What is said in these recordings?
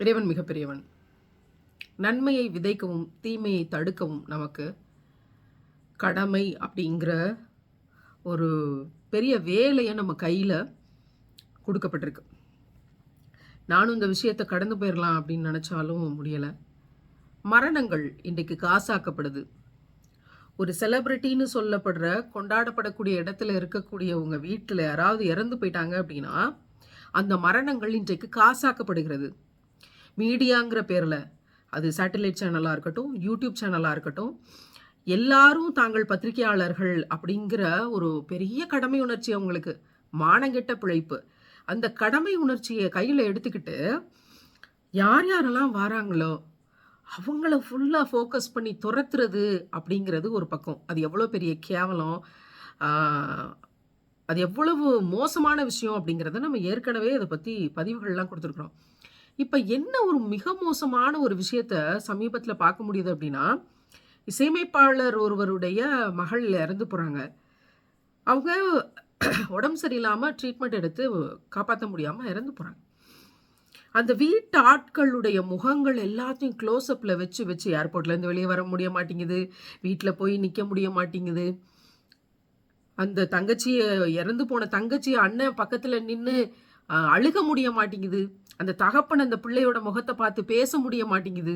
இறைவன் மிகப்பெரியவன். நன்மையை விதைக்கவும் தீமையை தடுக்கவும் நமக்கு கடமை அப்படிங்கிற ஒரு பெரிய வேலையை நம்ம கையில் கொடுக்கப்பட்டிருக்கு. நானும் இந்த விஷயத்தை கடந்து போயிடலாம் அப்படின்னு நினச்சாலும் முடியலை. மரணங்கள் இன்றைக்கு காசாக்கப்படுது. ஒரு செலப்ரிட்டின்னு சொல்லப்படுற கொண்டாடப்படக்கூடிய இடத்துல இருக்கக்கூடிய உங்கள் வீட்டில் யாராவது இறந்து போயிட்டாங்க அப்படின்னா அந்த மரணங்கள் இன்றைக்கு காசாக்கப்படுகிறது. மீடியாங்கிற பேரில். அது சேட்டலைட் சேனலாக இருக்கட்டும் யூடியூப் சேனலாக இருக்கட்டும் எல்லாரும் தாங்கள் பத்திரிகையாளர்கள் அப்படிங்கிற ஒரு பெரிய கடமை உணர்ச்சி அவங்களுக்கு. மானங்கெட்ட பிழைப்பு. அந்த கடமை உணர்ச்சியை கையில் எடுத்துக்கிட்டு யார் யாரெல்லாம் வராங்களோ அவங்கள ஃபுல்லாக ஃபோக்கஸ் பண்ணி துரத்துறது அப்படிங்கிறது ஒரு பக்கம். அது எவ்வளோ பெரிய கேவலம் அது எவ்வளவு மோசமான விஷயம் அப்படிங்கிறத நம்ம ஏற்கனவே அதை பற்றி பதிவுகள்லாம் கொடுத்துருக்குறோம். இப்போ என்ன ஒரு மிக மோசமான ஒரு விஷயத்த சமீபத்தில் பார்க்க முடியுது அப்படின்னா இசையமைப்பாளர் ஒருவருடைய மகள் இறந்து போகிறாங்க அவங்க உடம்பு சரியில்லாமல் ட்ரீட்மெண்ட் எடுத்து காப்பாற்ற முடியாமல் இறந்து போகிறாங்க அந்த வீட்டு ஆட்களுடைய முகங்கள் எல்லாத்தையும் க்ளோஸ்அப்பில் வச்சு வச்சு ஏர்போர்ட்லேருந்து வெளியே வர முடிய மாட்டேங்குது. வீட்டில் போய் நிற்க முடிய மாட்டேங்குது. அந்த தங்கச்சியை இறந்து போன தங்கச்சி அண்ணன் பக்கத்தில் நின்று அழுக முடிய மாட்டேங்குது. அந்த தகப்பன் அந்த பிள்ளையோட முகத்தை பார்த்து பேச முடிய மாட்டேங்குது.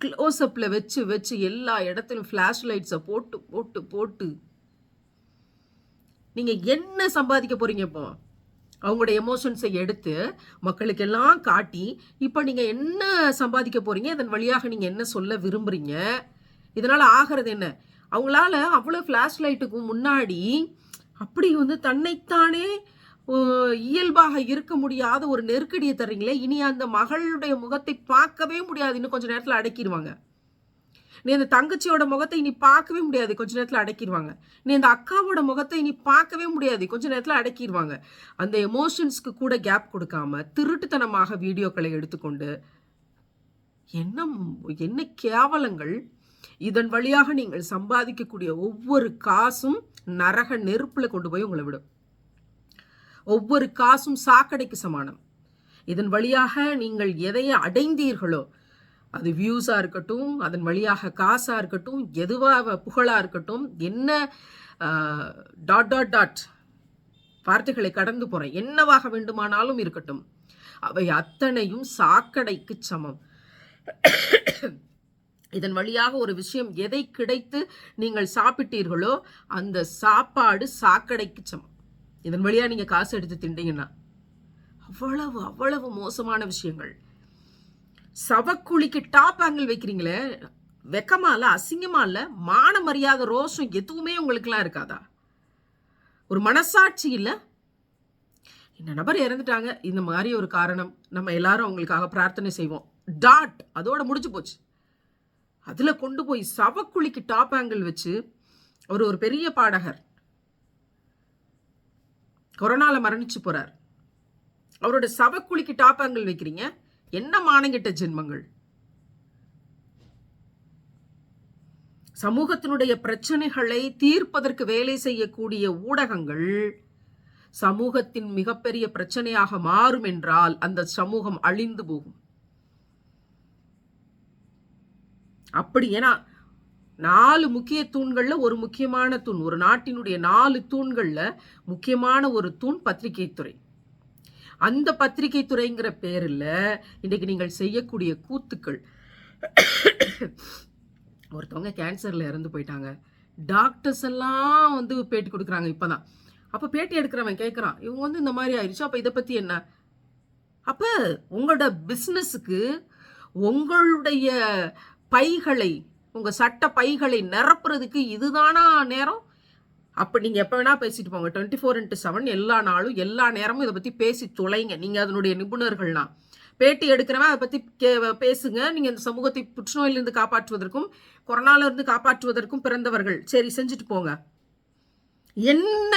க்ளோஸ்அப்பில் வச்சு வச்சு எல்லா இடத்துலையும் ஃப்ளாஷ் லைட்ஸை போட்டு போட்டு போட்டு. நீங்கள் என்ன சம்பாதிக்க போகிறீங்க இப்போ? அவங்களோட எமோஷன்ஸை எடுத்து மக்களுக்கெல்லாம் காட்டி இப்போ நீங்கள் என்ன சம்பாதிக்க போகிறீங்க இதன் வழியாக நீங்கள் என்ன சொல்ல விரும்புகிறீங்க இதனால் ஆகிறது என்ன? அவங்களால அவ்வளோ ஃப்ளாஷ் லைட்டுக்கு முன்னாடி அப்படி வந்து தன்னைத்தானே இயல்பாக இருக்க முடியாத ஒரு நெருக்கடியை தர்றீங்களே இனி அந்த மகளுடைய முகத்தை பார்க்கவே முடியாது. இன்னும் கொஞ்ச நேரத்தில் அடக்கிடுவாங்க நீ அந்த தங்கச்சியோட முகத்தை இனி பார்க்கவே முடியாது. கொஞ்ச நேரத்தில் அடக்கிடுவாங்க நீ அந்த அக்காவோட முகத்தை இனி பார்க்கவே முடியாது. கொஞ்ச நேரத்தில் அடக்கிடுவாங்க அந்த எமோஷன்ஸ்க்கு கூட கேப் கொடுக்காம திருட்டுத்தனமாக வீடியோக்களை எடுத்துக்கொண்டு என்ன என்ன கேவலங்கள். இதன் வழியாக நீங்கள் சம்பாதிக்கக்கூடிய ஒவ்வொரு காசும் நரக நெருப்பில் கொண்டு போய் உங்களை விடும். ஒவ்வொரு காசும் சாக்கடைக்கு சமானம். இதன் வழியாக நீங்கள் எதையை அடைந்தீர்களோ அது வியூஸாக இருக்கட்டும் அதன் வழியாக காசாக இருக்கட்டும் எதுவாக புகழாக இருக்கட்டும் என்ன டாட் டாட் டாட் வார்த்தைகளை கடந்து போகிறேன் என்னவாக வேண்டுமானாலும் இருக்கட்டும். அவை அத்தனையும் சாக்கடைக்கு சமம். இதன் வழியாக ஒரு விஷயம் எதை கிடைத்து நீங்கள் சாப்பிட்டீர்களோ அந்த சாப்பாடு சாக்கடைக்கு சமம். இதன் வழியாக நீங்கள் காசு எடுத்து திண்டீங்கன்னா அவ்வளவு அவ்வளவு மோசமான விஷயங்கள். சவக்குழிக்கு டாப் ஆங்கிள் வைக்கிறீங்களே வெக்கமா இல்லை அசிங்கமா இல்லை மான மரியாதை ரோஷம் எதுவுமே உங்களுக்குலாம் இருக்காதா? ஒரு மனசாட்சி இல்லை? இந்த நபர் இறந்துட்டாங்க. இந்த மாதிரி ஒரு காரணம் நம்ம எல்லாரும் அவங்களுக்காக பிரார்த்தனை செய்வோம். டாட் அதோட முடிஞ்சு போச்சு. அதில் கொண்டு போய் சவக்குழிக்கு டாப் ஆங்கிள் வச்சு ஒரு ஒரு பெரிய பாடகர். கொரோனால மரணிச்சு போறார். அவரோட சவக்குழிக்கு டாப்பாங்கல் வைக்கிறீங்க. என்ன மானங்கிட்ட ஜென்மங்கள்? சமூகத்தினுடைய பிரச்சனைகளை தீர்ப்பதற்கு வேலை செய்யக்கூடிய ஊடகங்கள் சமூகத்தின் மிகப்பெரிய பிரச்சனையாக மாறும் என்றால் அந்த சமூகம் அழிந்து போகும். அப்படி ஏன்னா நாலு முக்கிய தூண்களில் ஒரு முக்கியமான தூண். ஒரு நாட்டினுடைய நாலு தூண்களில் முக்கியமான ஒரு தூண் பத்திரிகை துறை. அந்த பத்திரிகை துறைங்கிற பேரில் இன்றைக்கு நீங்கள் செய்யக்கூடிய கூத்துக்கள். ஒருத்தவங்க கேன்சரில் இறந்து போயிட்டாங்க. டாக்டர்ஸ் எல்லாம் வந்து பேட்டி கொடுக்குறாங்க இப்போ தான் அப்போ பேட்டி எடுக்கிறவன் கேட்குறான் இவங்க வந்து இந்த மாதிரி ஆயிடுச்சு அப்போ இதை பற்றி என்ன? அப்போ உங்களோட பிஸ்னஸுக்கு உங்களுடைய பைகளை உங்கள் சட்ட பைகளை நிரப்புறதுக்கு இதுதானா நேரம்? அப்போ நீங்கள் எப்போ வேணால் பேசிட்டு போங்க. டுவெண்ட்டி ஃபோர் இன்ட்டு செவன் எல்லா நாளும் எல்லா நேரமும் இதை பற்றி பேசி தொலைங்க. நீங்கள் அதனுடைய நிபுணர்கள்னா. பேட்டி எடுக்கிறவன் அதை பற்றி கே பேசுங்க. நீங்கள் இந்த சமூகத்தை புற்றுநோயிலிருந்து காப்பாற்றுவதற்கும் கொரோனாவிலிருந்து காப்பாற்றுவதற்கும் பிறந்தவர்கள். சரி செஞ்சுட்டு போங்க. என்ன?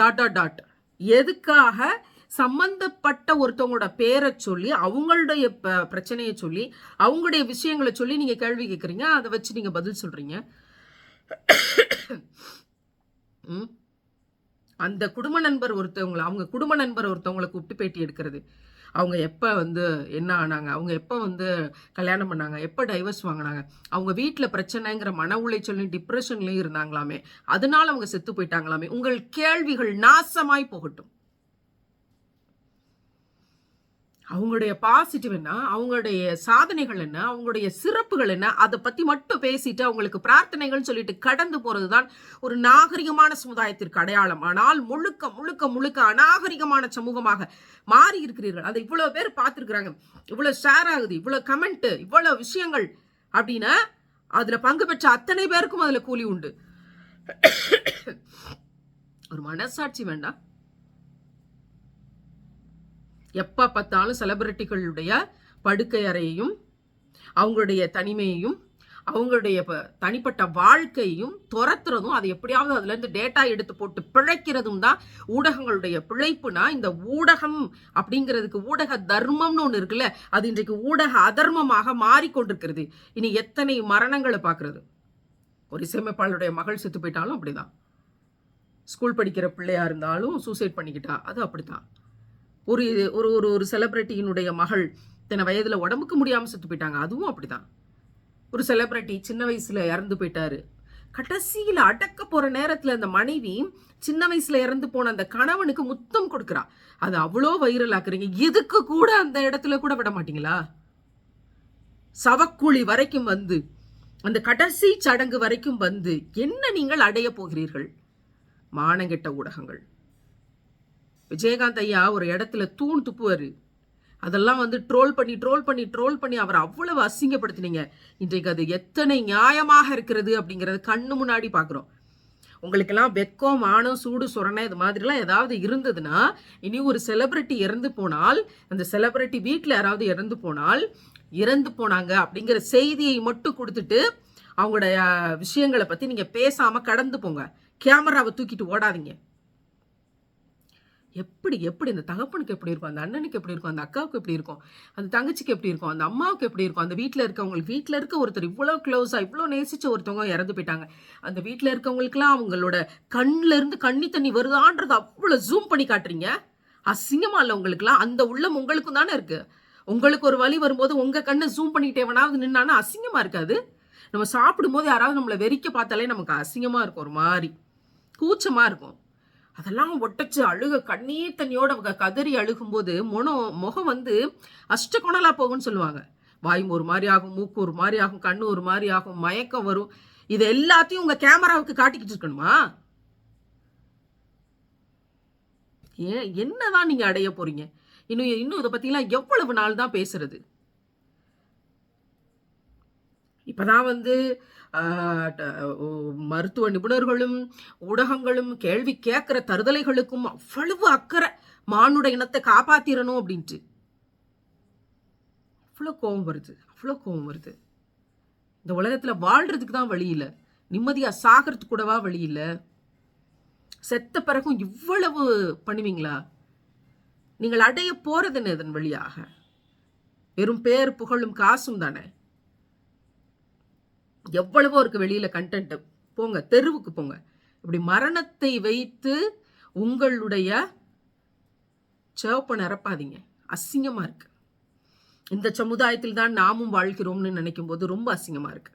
Dot dot dot. எதுக்காக சம்பந்தப்பட்ட ஒருத்தவங்களோட பேரை சொல்லி அவங்களுடைய ப- பிரச்சனையை சொல்லி அவங்களுடைய விஷயங்களை சொல்லி நீங்கள் கேள்வி கேட்குறீங்க அதை வச்சு நீங்கள் பதில் சொல்கிறீங்க ம்? அந்த குடும்ப நண்பர் ஒருத்தவங்களை அவங்க குடும்ப நண்பர் ஒருத்தவங்களை கூப்பிட்டு பேட்டி எடுக்கிறது. அவங்க எப்போ வந்து என்ன ஆனாங்க அவங்க எப்போ வந்து கல்யாணம் பண்ணாங்க எப்போ டைவர்ஸ் வாங்கினாங்க அவங்க வீட்டில் பிரச்சனைங்கிற மன உளைச்சலையும் டிப்ரெஷன்லையும் இருந்தாங்களாமே அதனால அவங்க செத்து போயிட்டாங்களாமே உங்கள் கேள்விகள் நாசமாய் போகட்டும். அவங்களுடைய பாசிட்டிவ் என்ன அவங்களுடைய சாதனைகள் என்ன அவங்களுடைய சிறப்புகள் என்ன அதை பற்றி மட்டும் பேசிட்டு அவங்களுக்கு பிரார்த்தனைகள் சொல்லிட்டு கடந்து போகிறது தான் ஒரு நாகரிகமான சமுதாயத்திற்கு அடையாளம். ஆனால் முழுக்க முழுக்க முழுக்க அநாகரிகமான சமூகமாக மாறி இருக்கிறீர்கள். அதை இவ்வளோ பேர் பார்த்துருக்குறாங்க. இவ்வளோ ஷேர் ஆகுது இவ்வளோ கமெண்ட்டு இவ்வளோ விஷயங்கள் அப்படின்னா அதில் பங்கு பெற்ற அத்தனை பேருக்கும் அதில் கூலி உண்டு. ஒரு மனசாட்சி வேண்டாம். எப்போ பார்த்தாலும் செலிபிரிட்டிகளுடைய படுக்கை அறையையும் அவங்களுடைய தனிமையையும் அவங்களுடைய தனிப்பட்ட வாழ்க்கையும் துரத்துறதும் அது எப்படியாவது அதுலேருந்து டேட்டா எடுத்து போட்டு பிழைக்கிறதும் தான் ஊடகங்களுடைய பிழைப்புனா இந்த ஊடகம் அப்படிங்கிறதுக்கு ஊடக தர்மம்னு ஒன்று இருக்குல்ல அது இன்றைக்கு ஊடக அதர்மமாக மாறிக்கொண்டிருக்கிறது. இனி எத்தனை மரணங்களை பார்க்கறது? ஒரு இசையமைப்பாளருடைய மகள் செத்து போயிட்டாலும் அப்படிதான். ஸ்கூல் படிக்கிற பிள்ளையா இருந்தாலும் சூசைட் பண்ணிக்கிட்டா அது அப்படித்தான். ஒரு ஒரு ஒரு ஒரு செலிப்ரிட்டியினுடைய மகள் தன்னை வயதில் உடம்புக்கு முடியாமல் செத்து போயிட்டாங்க. அதுவும் அப்படிதான். ஒரு செலிப்ரிட்டி சின்ன வயசில் இறந்து போயிட்டாரு. கடைசியில் அடக்க போகிற நேரத்தில் அந்த மனைவி சின்ன வயசுல இறந்து போன அந்த கணவனுக்கு முத்தம் கொடுக்குறா. அது அவ்வளோ வைரல் ஆக்குறீங்க. இதுக்கு கூட அந்த இடத்துல கூட விட மாட்டீங்களா? சவக்குழி வரைக்கும் வந்து அந்த கடைசி சடங்கு வரைக்கும் வந்து என்ன நீங்கள் அடைய போகிறீர்கள்? மானங்கெட்ட ஊடகங்கள். விஜயகாந்த் ஐயா ஒரு இடத்துல தூண் துப்புவார். அதெல்லாம் வந்து ட்ரோல் பண்ணி ட்ரோல் பண்ணி ட்ரோல் பண்ணி அவர் அவ்வளவு அசிங்கப்படுத்தினீங்க. இன்றைக்கு அது எத்தனை நியாயமாக இருக்கிறது அப்படிங்கிறது கண்ணு முன்னாடி பார்க்குறோம். உங்களுக்கெல்லாம் வெக்கம் மானம் சூடு சுரணை இது மாதிரிலாம் ஏதாவது இருந்ததுன்னா இனி ஒரு செலிப்ரிட்டி இறந்து போனால் அந்த செலிப்ரிட்டி வீட்டில் யாராவது இறந்து போனால் இறந்து போனாங்க அப்படிங்கிற செய்தியை மட்டும் கொடுத்துட்டு அவங்களுடைய விஷயங்களை பற்றி நீங்கள் பேசாமல் கடந்து போங்க. கேமராவை தூக்கிட்டு ஓடாதீங்க. எப்படி எப்படி அந்த தகப்பனுக்கு எப்படி இருக்கும் அந்த அண்ணனுக்கு எப்படி இருக்கும் அந்த அக்காவுக்கு எப்படி இருக்கும் அந்த தங்கச்சிக்கு எப்படி இருக்கும் அந்த அம்மாவுக்கு எப்படி இருக்கும் அந்த வீட்டில் இருக்கவங்களுக்கு வீட்டில் இருக்க ஒருத்தர் இவ்வளோ க்ளோஸாக இவ்வளோ நேசிச்ச ஒருத்தவங்க இறந்து போயிட்டாங்க. அந்த வீட்டில் இருக்கவங்களுக்குலாம் அவங்களோட கண்ணில் இருந்து கண்ணி தண்ணி வருதான்றதை அவ்வளோ ஜூம் பண்ணி காட்டுறீங்க. அசிங்கமா இல்லை உங்களுக்குலாம் அந்த உள்ளம் உங்களுக்கும் தானே இருக்குது உங்களுக்கு ஒரு வழி வரும்போது உங்கள் கண்ணை ஜூம் பண்ணிக்கிட்டே வேணாவது நின்னானா அசிங்கமாக இருக்காது. நம்ம சாப்பிடும்போது யாராவது நம்மளை வெறிக்க பார்த்தாலே நமக்கு அசிங்கமாக இருக்கும் ஒரு மாதிரி. கூச்சமாக இருக்கும். அதெல்லாம் ஒட்டச்சு அழுக கண்ணீர் தண்ணியோட அவங்க கதறி அழுகும்போது முனம் முகம் வந்து அஷ்டகுணலா போகும்னு சொல்லுவாங்க. வாயும் ஒரு மாதிரி ஆகும் மூக்கு ஒரு மாதிரி ஆகும் கண்ணு ஒரு மாதிரி ஆகும் மயக்கம் வரும். இது எல்லாத்தையும் உங்கள் கேமராவுக்கு காட்டிக்கிட்டு இருக்கணுமா? ஏன் என்னதான் நீங்கள் அடைய போகிறீங்க இன்னும் இன்னும் இதை பற்றிலாம் எவ்வளவு நாள் தான் பேசுறது? இப்போதான் வந்து மருத்துவ நிபுணர்களும் ஊடகங்களும் கேள்வி கேட்குற தருதலைகளுக்கும் அவ்வளவு அக்கறை. மானுட இனத்தை காப்பாத்திரணும் அப்படின்ட்டு. அவ்வளோ கோபம் வருது அவ்வளோ கோபம் வருது. இந்த உலகத்தில் வாழ்கிறதுக்கு தான் வழி இல்லை. நிம்மதியாக சாகிறதுக்கு கூடவா வழி இல்லை. செத்த பிறகும் இவ்வளவு பண்ணுவீங்களா? நீங்கள் அடைய போறது இதன் வழியாக? வெறும் பேர் புகழும் காசும் தானே? எவ்வளவோ இருக்கு வெளியில கண்டென்ட்டு போங்க தெருவுக்கு போங்க. இப்படி மரணத்தை வைத்து உங்களுடைய சிவப்பை நிரப்பாதீங்க. அசிங்கமா இருக்கு. இந்த சமுதாயத்தில் தான் நாமும் வாழ்கிறோம்னு நினைக்கும் போது ரொம்ப அசிங்கமா இருக்கு.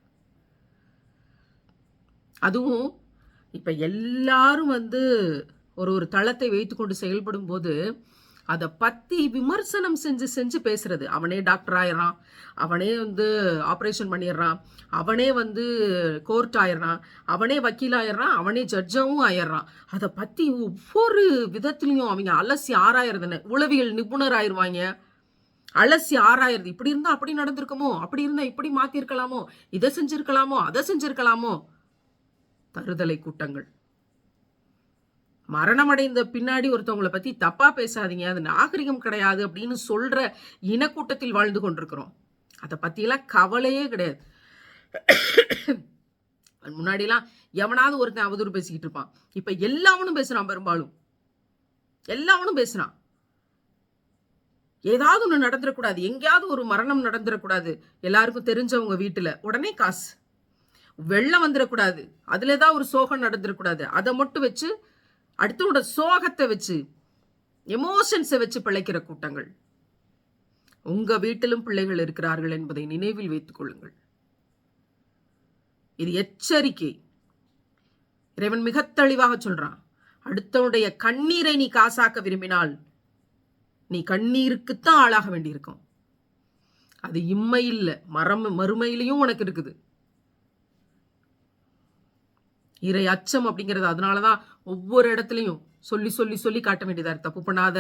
அதுவும் இப்ப எல்லாரும் வந்து ஒரு ஒரு தளத்தை வைத்துக்கொண்டு செயல்படும் போது அதை பற்றி விமர்சனம் செஞ்சு செஞ்சு பேசுறது. அவனே டாக்டர் ஆயிடுறான். அவனே வந்து ஆப்ரேஷன் பண்ணிடுறான். அவனே வந்து கோர்ட் ஆயிடுறான். அவனே வக்கீல் ஆயிடுறான். அவனே ஜட்ஜாவும் ஆயிடுறான். அதை பற்றி ஒவ்வொரு விதத்துலையும் அவங்க அலசி ஆராயிறதுன்னு உளவியல் நிபுணர் ஆயிடுவாங்க அலசி ஆராயிறது. இப்படி இருந்தால் அப்படி நடந்திருக்குமோ? அப்படி இருந்தால் இப்படி மாற்றிருக்கலாமோ இதை செஞ்சிருக்கலாமோ? அதை செஞ்சிருக்கலாமோ? தருதலை கூட்டங்கள். மரணமடைந்த பின்னாடி ஒருத்தவங்களை பத்தி தப்பா பேசாதீங்க. அது நாகரிகம் கிடையாது அப்படின்னு சொல்ற இனக்கூட்டத்தில் வாழ்ந்து கொண்டிருக்கிறோம். அதை பத்தியெல்லாம் கவலையே கிடையாது. முன்னாடிலாம் எவனாவது ஒருத்தன் அவதூறு பேசிக்கிட்டு இருப்பான். இப்ப எல்லாவனும் பேசுறான் பெரும்பாலும். எல்லாவனும் பேசுறான். ஏதாவது ஒன்று நடந்துடக்கூடாது எங்கேயாவது ஒரு மரணம் நடந்துடக்கூடாது எல்லாருக்கும் தெரிஞ்சவங்க வீட்டில். உடனே காசு. வெள்ளம் வந்துடக்கூடாது அதில் ஏதாவது ஒரு சோகம் நடந்துடக்கூடாது அதை மட்டும் வச்சு அடுத்தவனோட சோகத்தை வச்சு எமோஷன்ஸை வச்சு பிழைக்கிற கூட்டங்கள். உங்க வீட்டிலும் பிள்ளைகள் இருக்கிறார்கள் என்பதை நினைவில் வைத்துக் கொள்ளுங்கள். இது எச்சரிக்கை. இறைவன் மிக தெளிவாக சொல்றான். அடுத்தவனுடைய கண்ணீரை நீ காசாக்க விரும்பினால் நீ கண்ணீருக்குத்தான் ஆளாக வேண்டியிருக்கும். அது இம்மையில் மரம் மறுமையிலையும் உனக்கு இருக்குது. இறை அச்சம் அப்படிங்கிறது அதனால தான் ஒவ்வொரு இடத்துலையும் சொல்லி சொல்லி சொல்லி காட்ட வேண்டியதாக இருக்கு. தப்பு பண்ணாத.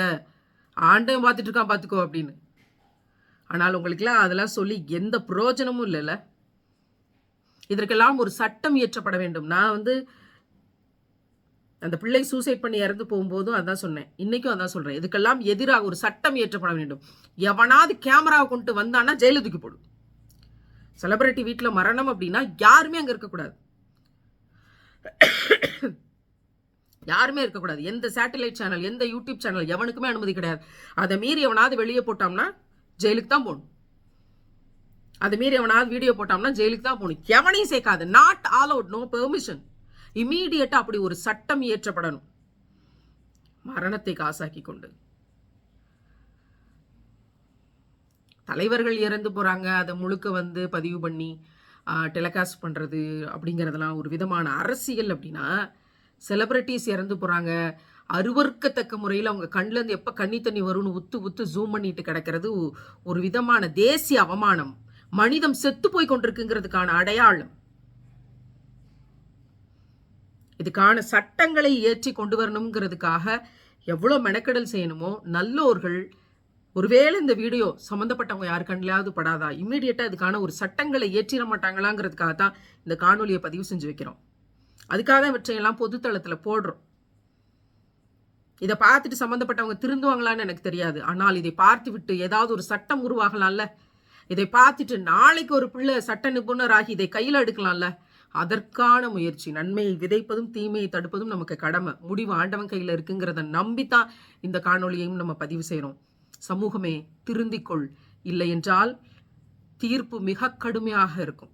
ஆண்டையும் பார்த்துட்டு இருக்கான் பார்த்துக்கோ அப்படின்னு. ஆனால் உங்களுக்கெல்லாம் அதெல்லாம் சொல்லி எந்த பிரயோஜனமும் இல்லைல்ல. இதற்கெல்லாம் ஒரு சட்டம் இயற்றப்பட வேண்டும். நான் வந்து அந்த பிள்ளை சூசைட் பண்ணி இறந்து போகும்போதும் அதான் சொன்னேன். இன்னைக்கும் அதான் சொல்கிறேன் இதுக்கெல்லாம் எதிராக ஒரு சட்டம் இயற்றப்பட வேண்டும். எவனாவது கேமராவை கொண்டு வந்தான்னா ஜெயிலுக்கு போடும். செலிபிரிட்டி வீட்டில் மரணம் அப்படின்னா யாருமே அங்கே இருக்கக்கூடாது. யாருமே இருக்கக்கூடாது. எந்த சேட்டலைட் சேனல் எந்த யூடியூப் சேனல் எவனுக்குமே அனுமதி கிடையாது. அதை மீறி எவனாவது வெளியே போட்டோம்னா ஜெயிலுக்கு தான் போகணும். அதை மீறி எவனாவது வீடியோ போட்டோம்னா ஜெயிலுக்கு தான் போகணும். எவனையும் சேர்க்காது. Not all out no permission இமீடியட்டாக அப்படி ஒரு சட்டம் இயற்றப்படணும். மரணத்தை காசாக்கி கொண்டு. தலைவர்கள் இறந்து போகிறாங்க அதை முழுக்க வந்து பதிவு பண்ணி டெலிகாஸ்ட் பண்ணுறது அப்படிங்கிறதெல்லாம் ஒரு விதமான அரசியல் அப்படின்னா செலிப்ரிட்டிஸ் இறந்து போகிறாங்க அருவறுக்கத்தக்க முறையில் அவங்க கண்ணிலேருந்து எப்போ கண்ணி தண்ணி வரும்னு உத்து உத்து ஜூம் பண்ணிட்டு கிடக்கிறது ஒரு விதமான தேசிய அவமானம். மனிதம் செத்து போய் கொண்டிருக்குங்கிறதுக்கான அடையாளம். இதுக்கான சட்டங்களை இயற்றி கொண்டு வரணுங்கிறதுக்காக எவ்வளோ மெனக்கெடல் செய்யணுமோ நல்லோர்கள் ஒருவேளை இந்த வீடியோ சம்மந்தப்பட்டவங்க யாரு கண்ணிலாவது படாதா? இம்மிடியட்டாக இதுக்கான ஒரு சட்டங்களை இயற்றிட மாட்டாங்களாங்கிறதுக்காக தான் இந்த காணொலியை பதிவு செஞ்சு வைக்கிறோம். அதுக்காக தான் இவற்றையெல்லாம் பொதுத்தளத்தில் போடுறோம். இதை பார்த்துட்டு சம்மந்தப்பட்டவங்க திருந்துவாங்களான்னு எனக்கு தெரியாது. ஆனால் இதை பார்த்து விட்டு ஏதாவது ஒரு சட்டம் உருவாகலாம்ல? இதை பார்த்துட்டு நாளைக்கு ஒரு பிள்ளை சட்ட நிபுணராகி இதை கையில் எடுக்கலாம்ல? அதற்கான முயற்சி. நன்மையை விதைப்பதும் தீமையை தடுப்பதும் நமக்கு கடமை. முடிவு ஆண்டவன் கையில் இருக்குங்கிறத நம்பித்தான் இந்த காணொலியையும் நம்ம பதிவு செய்கிறோம் சமூகமே திருந்திக்கொள் இல்லை என்றால் தீர்ப்பு மிக கடுமையாக இருக்கும்.